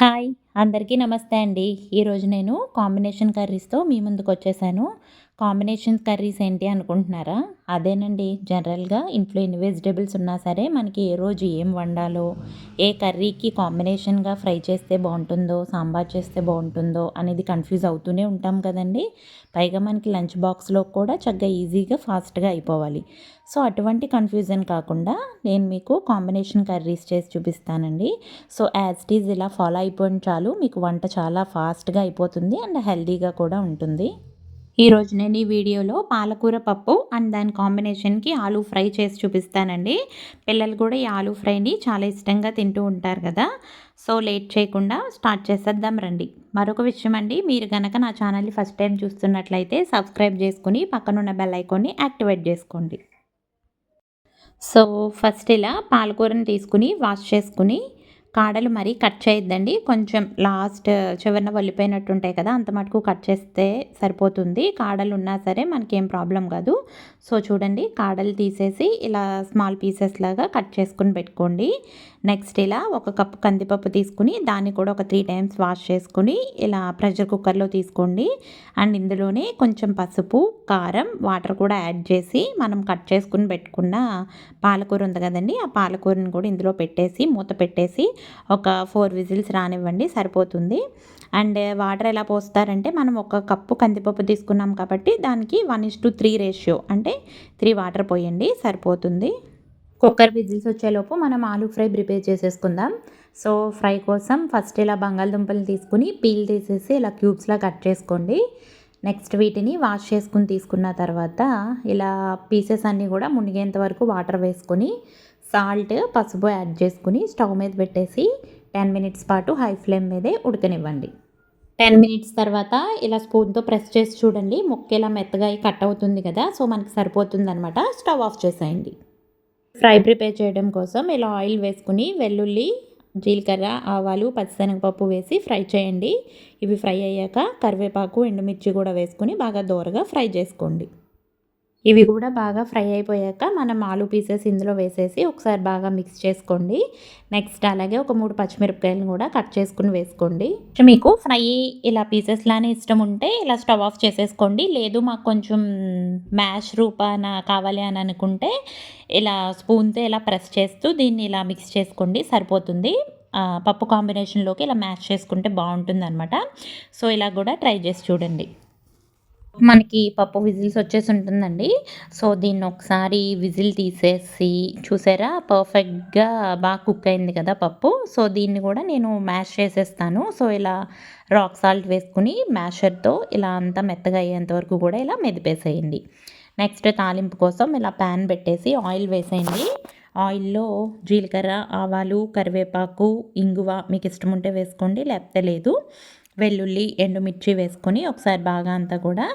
Hi అందరికీ నమస్తే అండి. ఈరోజు నేను కాంబినేషన్ కర్రీస్తో మీ ముందుకు వచ్చేసాను. కాంబినేషన్ కర్రీస్ ఏంటి అనుకుంటున్నారా? అదేనండి. జనరల్గా ఇంట్లో ఎన్ని వెజిటేబుల్స్ ఉన్నా సరే మనకి ఏ రోజు ఏం వండాలో ఏ కర్రీకి కాంబినేషన్గా ఫ్రై చేస్తే బాగుంటుందో సాంబార్ చేస్తే బాగుంటుందో అనేది కన్ఫ్యూజ్ అవుతూనే ఉంటాం కదండి. పైగా మనకి లంచ్ బాక్స్లో కూడా చక్కగా ఈజీగా ఫాస్ట్గా అయిపోవాలి. సో అటువంటి కన్ఫ్యూజన్ కాకుండా నేను మీకు కాంబినేషన్ కర్రీస్ చేసి చూపిస్తానండి. సో యాజ్ ఇట్ ఈజ్ ఇలా ఫాలో అయిపోయిన చాలు. మీకు వంట చాలా ఫాస్ట్గా అయిపోతుంది అండ్ హెల్దీగా కూడా ఉంటుంది. ఈరోజు నేను ఈ వీడియోలో పాలకూర పప్పు అండ్ దాని కాంబినేషన్కి ఆలూ ఫ్రై చేసి చూపిస్తానండి. పిల్లలు కూడా ఈ ఆలూ ఫ్రైని చాలా ఇష్టంగా తింటూ ఉంటారు కదా. సో లేట్ చేయకుండా స్టార్ట్ చేసేద్దాం రండి. మరొక విషయం అండి మీరు కనుక నా ఛానల్ని ఫస్ట్ టైం చూస్తున్నట్లయితే సబ్స్క్రైబ్ చేసుకుని పక్కనున్న బెల్ ఐకాన్ని యాక్టివేట్ చేసుకోండి. సో ఫస్ట్ ఇలా పాలకూరని తీసుకుని వాష్ చేసుకుని కాడలు మరీ కట్ చేయొద్దండి. కొంచెం లాస్ట్ చివరిన వల్లిపోయినట్టు ఉంటాయి కదా అంత మటుకు కట్ చేస్తే సరిపోతుంది. కాడలు ఉన్నా సరే మనకేం ప్రాబ్లం కాదు. సో చూడండి కాడలు తీసేసి ఇలా స్మాల్ పీసెస్ లాగా కట్ చేసుకుని పెట్టుకోండి. నెక్స్ట్ ఇలా ఒక కప్పు కందిపప్పు తీసుకుని దాన్ని కూడా ఒక త్రీ టైమ్స్ వాష్ చేసుకుని ఇలా ప్రెషర్ కుక్కర్లో తీసుకోండి. అండ్ ఇందులోనే కొంచెం పసుపు కారం వాటర్ కూడా యాడ్ చేసి మనం కట్ చేసుకుని పెట్టుకున్న పాలకూర ఉంది కదండి ఆ పాలకూరని కూడా ఇందులో పెట్టేసి మూత పెట్టేసి ఒక ఫోర్ విజిల్స్ రానివ్వండి సరిపోతుంది. అండ్ వాటర్ ఎలా పోస్తారంటే మనం ఒక కప్పు కందిపప్పు తీసుకున్నాం కాబట్టి దానికి one is to three ratio అంటే త్రీ వాటర్ పోయండి సరిపోతుంది. కుక్కర్ విజిల్స్ వచ్చేలోపు మనం ఆలూ ఫ్రై ప్రిపేర్ చేసేసుకుందాం. సో ఫ్రై కోసం ఫస్ట్ ఇలా బంగాళదుంపలు తీసుకుని పీల్ తీసేసి ఇలా క్యూబ్స్లా కట్ చేసుకోండి. నెక్స్ట్ వీటిని వాష్ చేసుకుని తీసుకున్న తర్వాత ఇలా పీసెస్ అన్నీ కూడా మునిగేంత వరకు వాటర్ వేసుకొని సాల్ట్ పసుపు యాడ్ చేసుకుని స్టవ్ మీద పెట్టేసి టెన్ మినిట్స్ పాటు హై ఫ్లేమ్ మీదే ఉడకనివ్వండి. టెన్ మినిట్స్ తర్వాత ఇలా స్పూన్తో ప్రెస్ చేసి చూడండి. ముక్క ఇలా మెత్తగా కట్ అవుతుంది కదా సో మనకి సరిపోతుంది అనమాట స్టవ్ ఆఫ్ చేసేయండి. ఫ్రై ప్రిపేర్ చేయడం కోసం ఇలా ఆయిల్ వేసుకుని వెల్లుల్లి జీలకర్ర ఆవాలు పచ్చిశనగపప్పు వేసి ఫ్రై చేయండి. ఇవి ఫ్రై అయ్యాక కరివేపాకు ఎండుమిర్చి కూడా వేసుకుని బాగా దోరగా ఫ్రై చేసుకోండి. ఇవి కూడా బాగా ఫ్రై అయిపోయాక మనం ఆలు పీసెస్ ఇందులో వేసేసి ఒకసారి బాగా మిక్స్ చేసుకోండి. నెక్స్ట్ అలాగే ఒక మూడు పచ్చిమిరపకాయలను కూడా కట్ చేసుకుని వేసుకోండి. మీకు ఫ్రై ఇలా పీసెస్ లానే ఇష్టం ఉంటే ఇలా స్టవ్ ఆఫ్ చేసేసుకోండి. లేదు మాకు కొంచెం మ్యాష్ రూపాన కావాలి అని అనుకుంటే ఇలా స్పూన్తో ఇలా ప్రెస్ చేస్తూ దీన్ని ఇలా మిక్స్ చేసుకోండి. సరిపోతుంది. పప్పు కాంబినేషన్లోకి ఇలా మ్యాష్ చేసుకుంటే బాగుంటుంది అనమాట సో ఇలా కూడా ట్రై చేసి చూడండి. మనకి పప్పు విజిల్స్ వచ్చేసి ఉంటుందండి. సో దీన్ని ఒకసారి విజిల్ తీసేసి చూసారా? పర్ఫెక్ట్గా బాగా కుక్ అయింది కదా పప్పు. సో దీన్ని కూడా నేను మ్యాష్ చేసేస్తాను. సో ఇలా రాక్ సాల్ట్ వేసుకుని మ్యాషర్తో ఇలా అంతా మెత్తగా అయ్యేంత వరకు కూడా ఇలా మెదిపేసేయండి. నెక్స్ట్ తాలింపు కోసం ఇలా ప్యాన్ పెట్టేసి ఆయిల్ వేసేయండి. ఆయిల్లో జీలకర్ర ఆవాలు కరివేపాకు ఇంగువ మీకు ఇష్టం ఉంటే వేసుకోండి లేకపోతే లేదు. వెల్లుల్లి ఎండుమిర్చి వేసుకొని ఒకసారి బాగా అంతా కూడా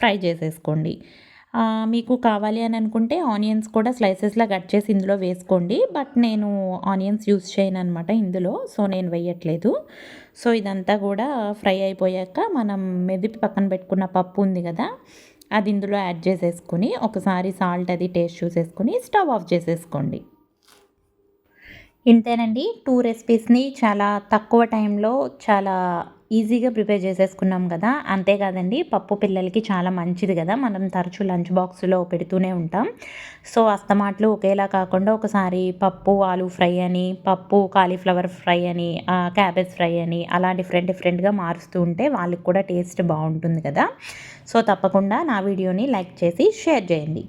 ఫ్రై చేసేసుకోండి. మీకు కావాలి అని అనుకుంటే ఆనియన్స్ కూడా స్లైసెస్లా కట్ చేసి ఇందులో వేసుకోండి. బట్ నేను ఆనియన్స్ యూస్ చేయను అనమాట ఇందులో సో నేను వేయట్లేదు. సో ఇదంతా కూడా ఫ్రై అయిపోయాక మనం మెదిపి పక్కన పెట్టుకున్న పప్పు ఉంది కదా అది ఇందులో యాడ్ చేసేసుకుని ఒకసారి సాల్ట్ అది టేస్ట్ చూసేసుకుని స్టవ్ ఆఫ్ చేసేసుకోండి. ఇంతేనండి. టూ రెసిపీస్ని చాలా తక్కువ టైంలో చాలా ఈజీగా ప్రిపేర్ చేసేసుకున్నాం కదా. అంతేకాదండి పప్పు పిల్లలకి చాలా మంచిది కదా. మనం తరచూ లంచ్ బాక్స్లో పెడుతూనే ఉంటాం. సో అస్తమాట్లు ఒకేలా కాకుండా ఒకసారి పప్పు ఆలు ఫ్రై అని పప్పు కాలీఫ్లవర్ ఫ్రై అని క్యాబేజ్ ఫ్రై అని అలా డిఫరెంట్ డిఫరెంట్గా మారుస్తూ ఉంటే వాళ్ళకి కూడా టేస్ట్ బాగుంటుంది కదా. సో తప్పకుండా నా వీడియోని లైక్ చేసి షేర్ చేయండి.